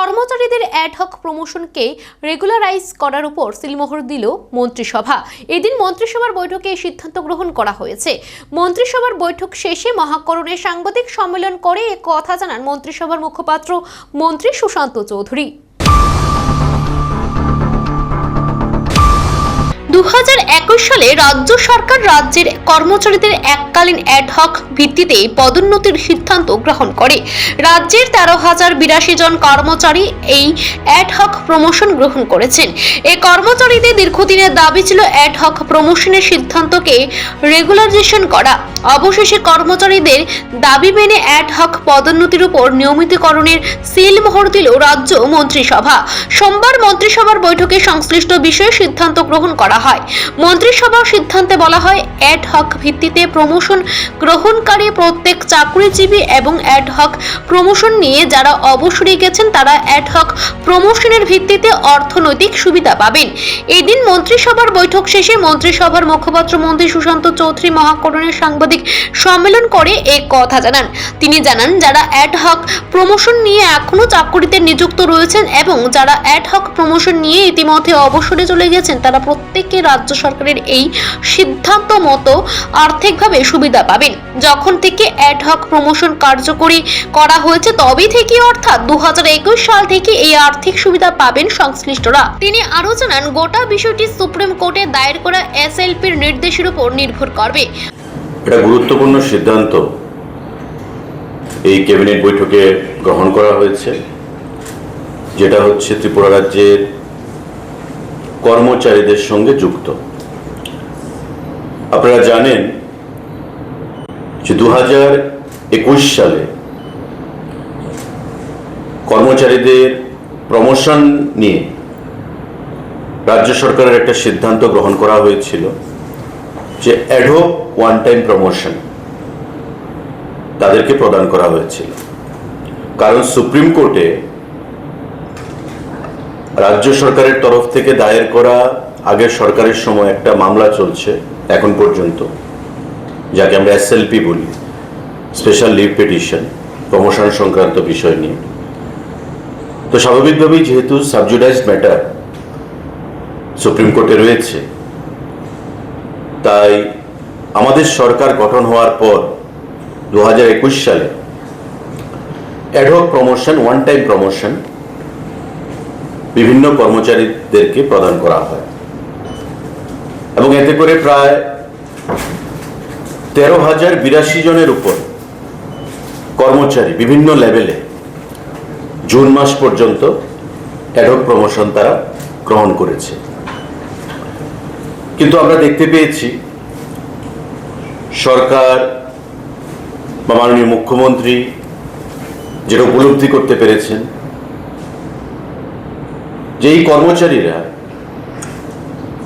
কর্মচারীদের ad hoc প্রমোশনকে regularise করার উপর সিলমোহর দিল মন্ত্রিসভা। এদিন মন্ত্রিসভার বৈঠকে এই সিদ্ধান্ত গ্রহণ করা হয়েছে। মন্ত্রিসভার বৈঠক শেষে মহাকরণে সাংবাদিক সম্মেলন করে এ কথা জানান মন্ত্রিসভার মুখপাত্র মন্ত্রী সুশান্ত চৌধুরী। সালে রাজ্য সরকার রাজ্যের কর্মচারীদের এককালীন অ্যাডহক ভিত্তিতে পদোন্নতির সিদ্ধান্ত গ্রহণ করে। রাজ্যের তেরো হাজার বিরাশি জন কর্মচারী এই অ্যাডহক প্রমোশন গ্রহণ করেছেন। এই কর্মচারীদের দীর্ঘদিনের দাবি ছিল অ্যাডহক প্রমোশনের সিদ্ধান্তকে রেগুলারাইজেশন করা। অবশেষে কর্মচারীদের দাবি মেনে অ্যাডহক পদোন্নতির উপর নিয়মিতকরণের সিল মোহর দিল রাজ্য মন্ত্রিসভা। সোমবার মন্ত্রিসভার বৈঠকে সংশ্লিষ্ট বিষয়ে সিদ্ধান্ত গ্রহণ করা হয়। মন্ত্রিসভার সিদ্ধান্তে বলা হয় অ্যাড হক ভিত্তিতে প্রমোশন গ্রহণকারী প্রত্যেক চাকরিজীবী এবং অ্যাড হক প্রমোশন নিয়ে যারা অবসরে গেছেন, তারা অ্যাড হক প্রমোশনের ভিত্তিতে অর্থনৈতিক সুবিধা পাবেন। এই দিন মন্ত্রিসভার বৈঠক শেষে মন্ত্রিসভার মুখপাত্র মন্ত্রী সুশান্ত চৌধুরী মহাকরণের সাংবাদিক সম্মেলন করে এই কথা জানান। তিনি জানান, যারা অ্যাড হক প্রমোশন নিয়ে এখনও চাকরিতে নিযুক্ত রয়েছেন এবং যারা অ্যাড হক প্রমোশন নিয়ে ইতিমধ্যে অবসরে চলে গেছেন, তারা প্রত্যেকে রাজ্য সরকারের এই সিদ্ধান্ত মতো আর্থিকভাবে সুবিধা পাবেন। যখন থেকে অ্যাড হক প্রমোশন কার্যকরী করা হয়েছে তবে থেকে অর্থাৎ দু সাল থেকে এই আর্থিক সুবিধা পাবেন সংশ্লিষ্টরা। তিনি আরও জানান, গোটা বিষয়টি সুপ্রিম কোর্টে দায়ের করা এসএলপির নির্দেশের উপর নির্ভর করবে। এটা গুরুত্বপূর্ণ সিদ্ধান্ত। এই ক্যাবিনেট বৈঠকে গ্রহণ করা হয়েছে, যেটা হচ্ছে ত্রিপুরা রাজ্যের কর্মচারীদের সঙ্গে যুক্ত। আপনারা জানেন যে দু হাজার একুশ সালে কর্মচারীদের প্রমোশন নিয়ে রাজ্য সরকারের একটা সিদ্ধান্ত গ্রহণ করা হয়েছিল যে অ্যাডহোক ওয়ান টাইম প্রমোশন তাদেরকে প্রদান করা হয়েছিল। কারণ সুপ্রিম কোর্টে রাজ্য সরকারের তরফ থেকে দায়ের করা আগের সরকারের সময় একটা মামলা চলছে। এখন পর্যন্ত, যাকে আমরা এস এসএলপি বলি স্পেশাল লিভ পিটিশন প্রমোশন সংক্রান্ত বিষয় নিয়ে। তো স্বাভাবিকভাবেই যেহেতু সাবজুডাইজড ম্যাটার সুপ্রিম কোর্টে রয়েছে, তাই আমাদের সরকার গঠন হওয়ার পর দু হাজার একুশ সালে ad hoc promotion one time promotion বিভিন্ন কর্মচারীদেরকে প্রদান করা হয়। এবং এতে করে প্রায় তেরো হাজার বিরাশি জনের উপর কর্মচারী বিভিন্ন লেভেলে জুন মাস পর্যন্ত অ্যাডহক প্রমোশন তারা গ্রহণ করেছে। কিন্তু আমরা দেখতে পেয়েছি সরকার বা মাননীয় মুখ্যমন্ত্রী যেটা উপলব্ধি করতে পেরেছেন যে এই কর্মচারীরা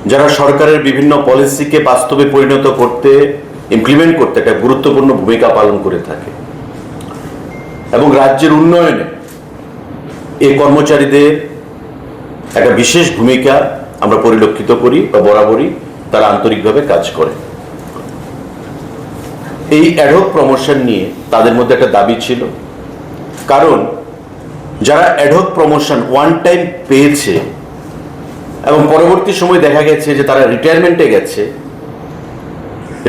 যারা সরকারের বিভিন্ন পলিসিকে বাস্তবে পরিণত করতে ইমপ্লিমেন্ট করতে একটা গুরুত্বপূর্ণ ভূমিকা পালন করে থাকে। এবং রাজ্যের উন্নয়নে এই কর্মচারীদের একটা বিশেষ ভূমিকা আমরা পরিলক্ষিত করি বা বরাবরই তারা আন্তরিকভাবে কাজ করে। এই অ্যাডহক প্রমোশন নিয়ে তাদের মধ্যে একটা দাবি ছিল। কারণ যারা অ্যাডহক প্রমোশন ওয়ান টাইম পেয়েছে এবং পরবর্তী সময় দেখা গেছে যে তারা রিটায়ারমেন্টে গেছে।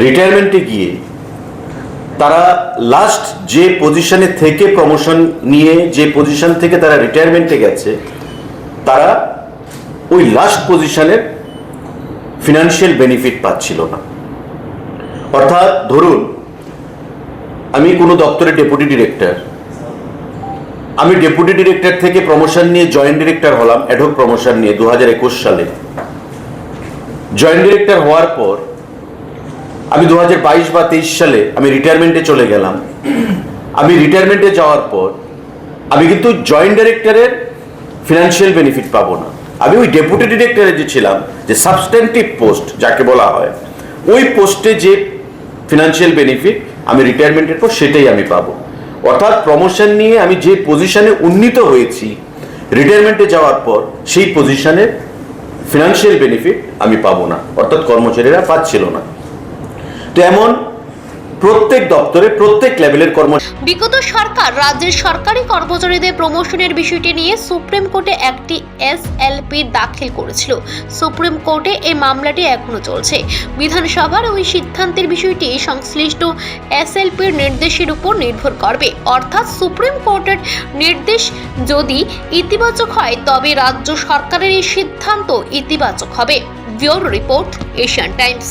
রিটায়ারমেন্টে গিয়ে তারা লাস্ট যে পজিশনে থেকে প্রমোশন নিয়ে, যে পজিশন থেকে তারা রিটায়ারমেন্টে গেছে, তারা ওই লাস্ট পজিশনের ফিনান্সিয়াল বেনিফিট পাচ্ছিল না। অর্থাৎ ধরুন, আমি কোনো দপ্তরের ডেপুটি ডিরেক্টর আমি ডেপুটি ডিরেক্টর থেকে প্রমোশন নিয়ে জয়েন্ট ডিরেক্টর হলাম অ্যাডহক প্রমোশন নিয়ে দু হাজার একুশ সালে। জয়েন্ট ডিরেক্টর হওয়ার পর আমি দু হাজার বাইশ বা তেইশ সালে আমি রিটায়ারমেন্টে চলে গেলাম। আমি রিটায়ারমেন্টে যাওয়ার পর আমি কিন্তু জয়েন্ট ডিরেক্টরের ফিনান্সিয়াল বেনিফিট পাবো না। আমি ওই ডেপুটি ডিরেক্টরে যে ছিলাম, যে সাবস্টেন্টিভ পোস্ট যাকে বলা হয়, ওই পোস্টে যে ফিনান্সিয়াল বেনিফিট আমি রিটায়ারমেন্টের পর সেটাই আমি পাবো। অর্থাৎ প্রমোশন নিয়ে আমি যে পজিশনে উন্নীত হয়েছি রিটায়ারমেন্টে যাওয়ার পর, সেই পজিশনের ফিনান্সিয়াল বেনিফিট আমি পাবো না। অর্থাৎ কর্মচারীরা পাচ্ছিল না। তো এমন প্রত্যেক দপ্তরে, প্রত্যেক লেভেলের কর্ম বিগত সরকার রাজ্যের সরকারি কর্মচারীদের প্রমোশনের বিষয়টি নিয়ে সুপ্রিম কোর্টে একটি এসএলপি দাখিল করেছিল। সুপ্রিম কোর্টে এই মামলাটি এখনও চলছে। বিধানসভার ওই সিদ্ধান্তের বিষয়টি সংশ্লিষ্ট এসএলপির নির্দেশের উপর নির্ভর করবে। অর্থাৎ সুপ্রিম কোর্টের নির্দেশ যদি ইতিবাচক হয়, তবে রাজ্য সরকারের এই সিদ্ধান্ত ইতিবাচক হবে। Bureau report, Asian Times.